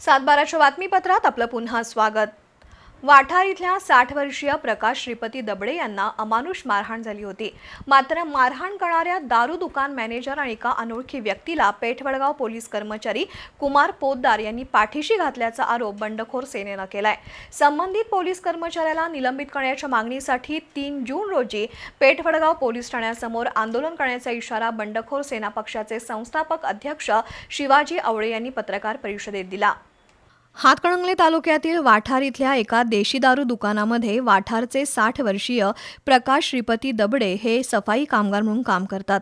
सातबाराच्या बातमीपत्रात आपलं पुन्हा स्वागत. वाठार इथल्या साठ वर्षीय प्रकाश श्रीपती दबडे यांना अमानुष मारहाण झाली होती. मात्र मारहाण करणाऱ्या दारू दुकान मॅनेजर आणि एका अनोळखी व्यक्तीला पेठवडगाव पोलीस कर्मचारी कुमार पोद्दार यांनी पाठीशी घातल्याचा आरोप बंडखोर सेनेनं केलाय. संबंधित पोलीस कर्मचाऱ्याला निलंबित करण्याच्या मागणीसाठी तीन जून रोजी पेठवडगाव पोलीस ठाण्यासमोर आंदोलन करण्याचा इशारा बंडखोर सेना पक्षाचे संस्थापक अध्यक्ष शिवाजी आवळे यांनी पत्रकार परिषदेत दिला. हातकणंगले तालुक्यातील वाठार इथल्या एका देशी दारू दुकानामध्ये वाठारचे साठ वर्षीय प्रकाश श्रीपती दबडे हे सफाई कामगार म्हणून काम करतात.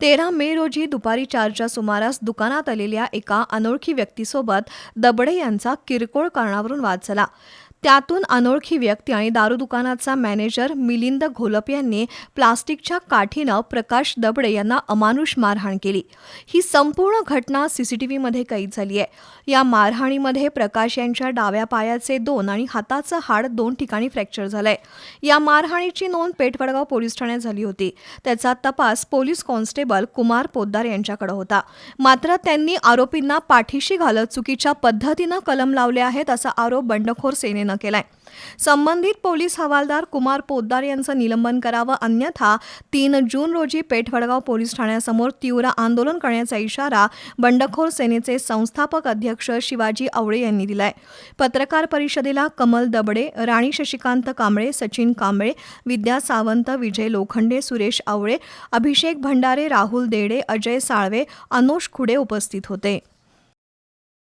तेरा मे रोजी दुपारी चारच्या सुमारास दुकानात आलेल्या एका अनोळखी व्यक्तीसोबत दबडे यांचा किरकोळ कारणावरून वाद झाला. त्यातून अनोळखी व्यक्ती आणि दारू दुकानाचा मॅनेजर मिलिंद घोलप यांनी प्लास्टिकच्या काठीनं प्रकाश दबडे यांना अमानुष मारहाण केली. ही संपूर्ण घटना सीसीटीव्हीमध्ये कैद झाली आहे. या मारहाणीमध्ये प्रकाश यांच्या डाव्या पायाचे दोन आणि हाताचं हाड दोन ठिकाणी फ्रॅक्चर झालंय. या मारहाणीची नोंद पेठवडगाव पोलीस ठाण्यात झाली होती. त्याचा तपास पोलीस कॉन्स्टेबल कुमार पोद्दार यांच्याकडे होता. मात्र त्यांनी आरोपींना पाठीशी घालत चुकीच्या पद्धतीनं कलम लावले आहेत असा आरोप बंडखोर सेनेनं केलाय. संबंधित पोलीस हवालदार कुमार पोद्दार यांचं निलंबन करावं अन्यथा तीन जून रोजी पेठवडगाव पोलीस ठाण्यासमोर तीव्र आंदोलन करण्याचा इशारा बंडखोर सेनेचे संस्थापक अध्यक्ष शिवाजी आवळे यांनी दिलाय. पत्रकार परिषदेला कमल दबडे राणी शशिकांत कांबळे सचिन कांबळे विद्या सावंत विजय लोखंडे सुरेश आवळे अभिषेक भंडारे राहुल देडे अजय साळवे अनुष खुडे उपस्थित होते.